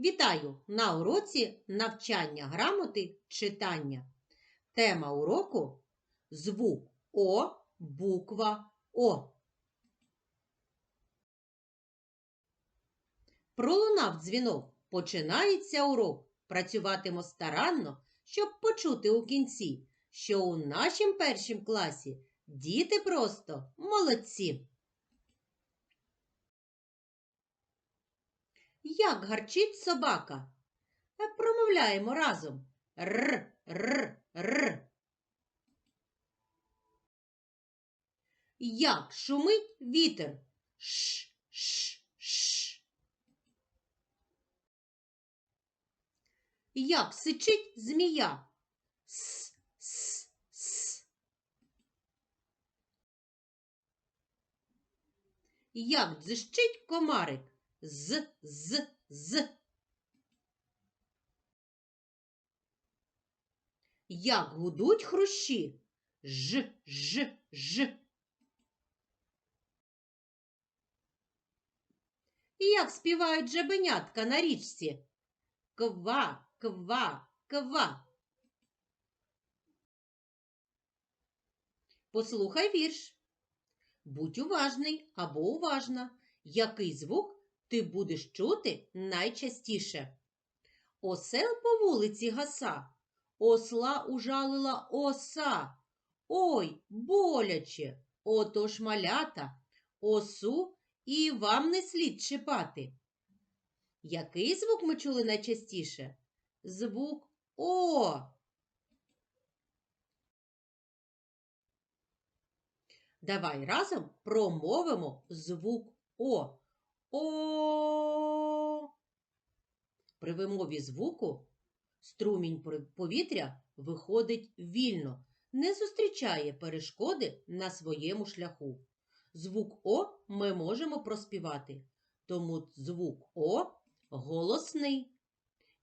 Вітаю на уроці навчання грамоти читання. Тема уроку звук О, буква О. Пролунав дзвінок. Починається урок. Працюватимо старанно, щоб почути у кінці, що у нашім першім класі діти просто молодці. Як гарчить собака? Е, Промовляємо разом. Р, р, р. Як шумить вітер? Ш, ш, ш. Як сичить змія? С, с, с. Як дзищить комарик? З, з, з. Як гудуть хрущі? Ж, ж, ж. Як співають жабенятка на річці? Ква, ква, ква. Послухай вірш. Будь уважний або уважна. Який звук ти будеш чути найчастіше. Осел по вулиці гаса, осла ужалила оса. Ой, боляче, отож малята, осу і вам не слід чіпати. Який звук ми чули найчастіше? Звук О. Давай разом промовимо звук О. О. При вимові звуку струмінь повітря виходить вільно, не зустрічає перешкоди на своєму шляху. Звук О ми можемо проспівати, тому звук О голосний.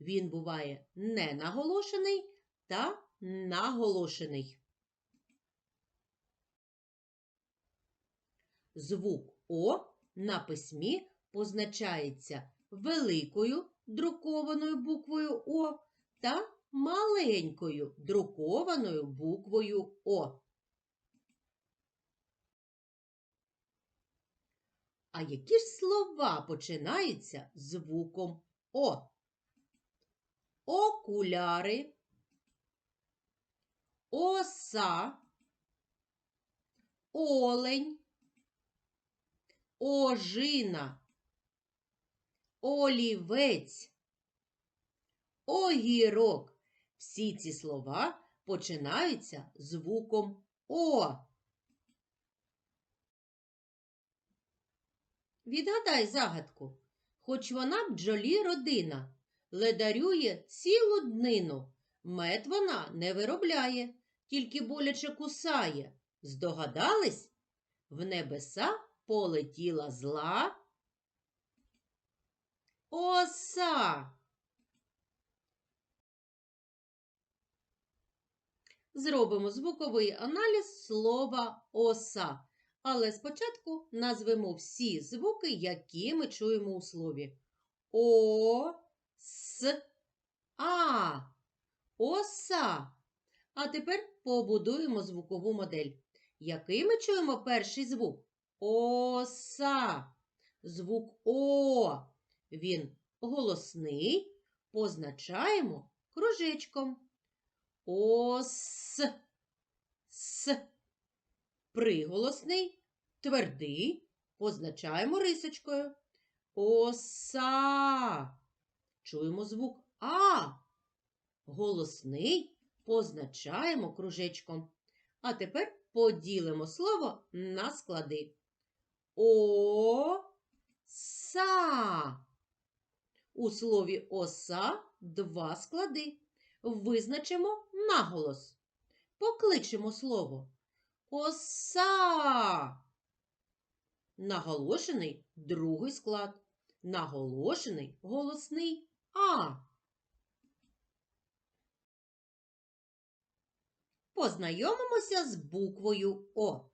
Він буває ненаголошений та наголошений. Звук О на письмі позначається великою друкованою буквою О та маленькою друкованою буквою О. А які ж слова починаються звуком О? Окуляри, оса, олень, ожина, олівець, огірок. Всі ці слова починаються звуком О. Відгадай загадку. Хоч вона бджолі родина, ледарює цілу днину. Мед вона не виробляє, тільки боляче кусає. Здогадались? В небеса полетіла зла. Оса. Зробимо звуковий аналіз слова оса. Але спочатку назвемо всі звуки, які ми чуємо у слові. О, С, А. Оса. А тепер побудуємо звукову модель. Який ми чуємо перший звук? Оса. Звук О. Він голосний. Позначаємо кружечком. Ос. С. Приголосний, твердий. Позначаємо рисочкою. Оса. Чуємо звук А. Голосний позначаємо кружечком. А тепер поділимо слово на склади. О-са. У слові оса два склади. Визначимо наголос. Покличемо слово. Оса. Наголошений другий склад. Наголошений голосний А. Познайомимося з буквою О.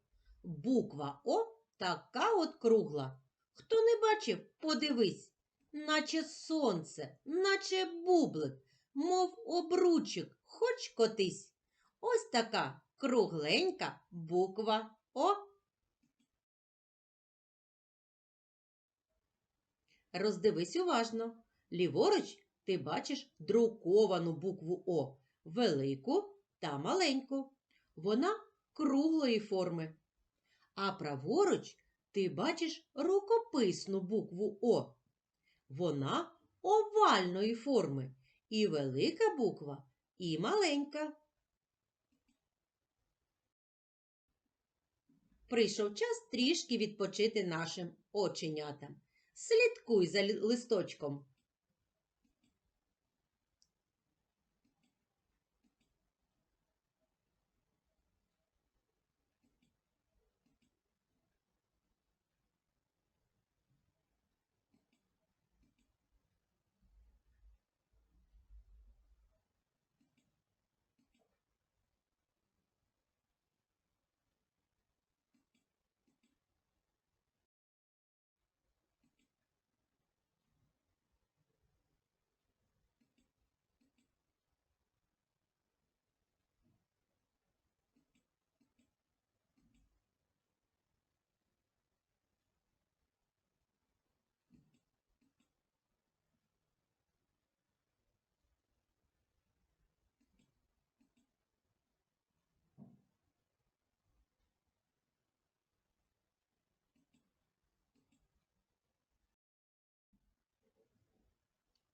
Буква О така от кругла. Хто не бачив, подивись. Наче сонце, наче бублик, мов обручик, хоч котись. Ось така кругленька буква О. Роздивись уважно. Ліворуч ти бачиш друковану букву О, велику та маленьку. Вона круглої форми. А праворуч ти бачиш рукописну букву О. Вона овальної форми. І велика буква, і маленька. Прийшов час трішки відпочити нашим оченятам. Слідкуй за листочком.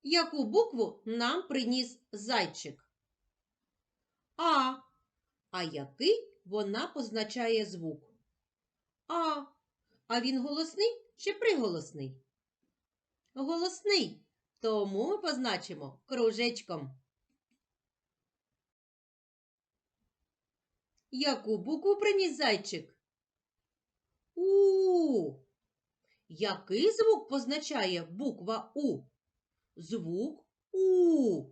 Яку букву нам приніс зайчик? А. А який вона позначає звук? А. А він голосний чи приголосний? Голосний. Тому ми позначимо кружечком. Яку букву приніс зайчик? У. Який звук позначає буква У? Звук У.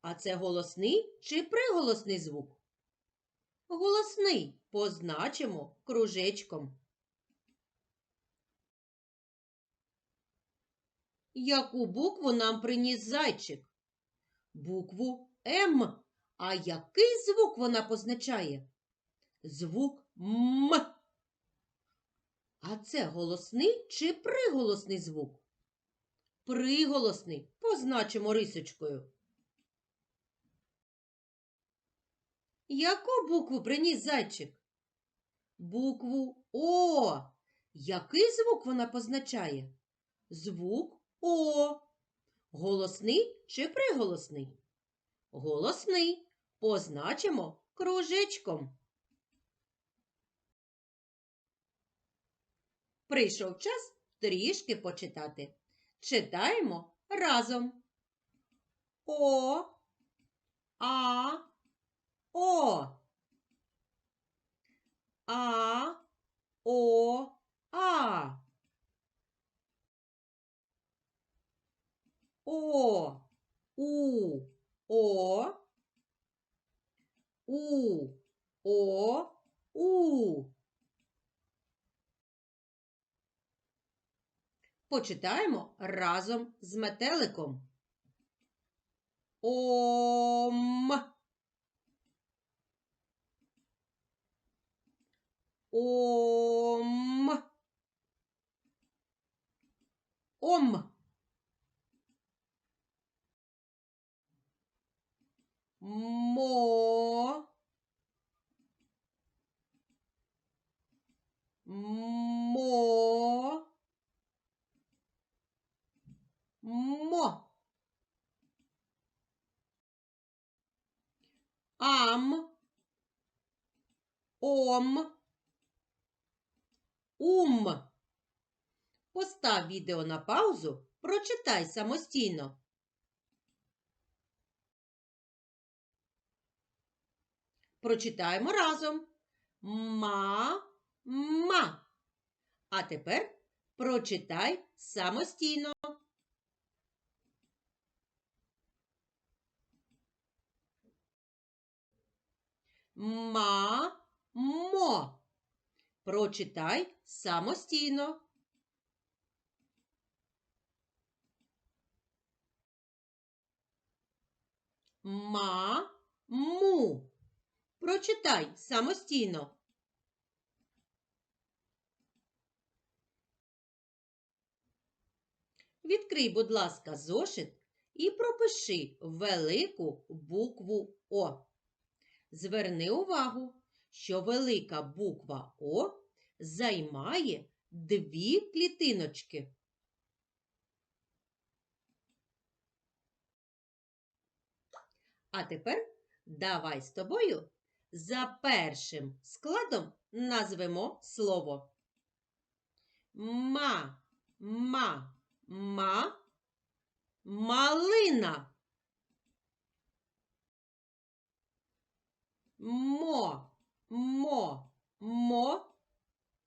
А це голосний чи приголосний звук? Голосний позначимо кружечком. Яку букву нам приніс зайчик? Букву М. А який звук вона позначає? Звук М. А це голосний чи приголосний звук? Приголосний позначимо рисочкою. Яку букву приніс зайчик? Букву О. Який звук вона позначає? Звук О. Голосний чи приголосний? Голосний. Позначимо кружечком. Прийшов час трішки почитати. Читаємо разом. О, А, О. А, О, А. О, У, О. У, О, У. Почитаємо разом з метеликом. Ом. Ом. Ом. Мо. Мо. Мо. Ам. Ом. Ум. Постав відео на паузу, прочитай самостійно. Прочитаємо разом. Ма, ма. А тепер прочитай самостійно. Ма, мо. Прочитай самостійно. Ма му. Прочитай самостійно. Відкрий, будь ласка, зошит і пропиши велику букву О. Зверни увагу що велика буква О займає дві клітиночки. А тепер давай з тобою за першим складом назвемо слово. Ма, ма, ма, малина. Мо, мо, мо,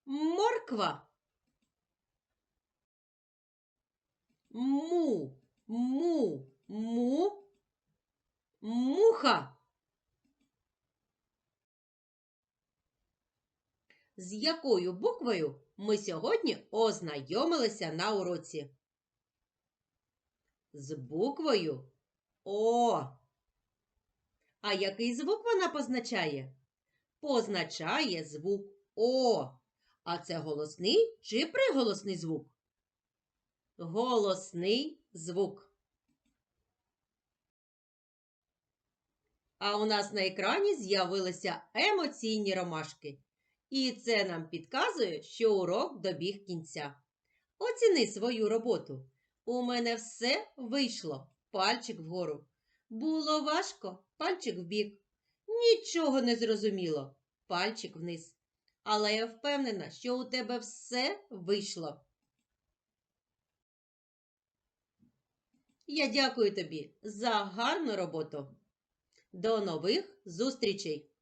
морква. Му, му, му, муха. З якою буквою ми сьогодні ознайомилися на уроці? З буквою О. А який звук вона позначає? Позначає звук О. А це голосний чи приголосний звук? Голосний звук. А у нас на екрані з'явилися емоційні ромашки. І це нам підказує, що урок добіг кінця. Оціни свою роботу. У мене все вийшло. Пальчик вгору. Було важко, пальчик вбік. Нічого не зрозуміло, пальчик вниз. Але я впевнена, що у тебе все вийшло. Я дякую тобі за гарну роботу. До нових зустрічей!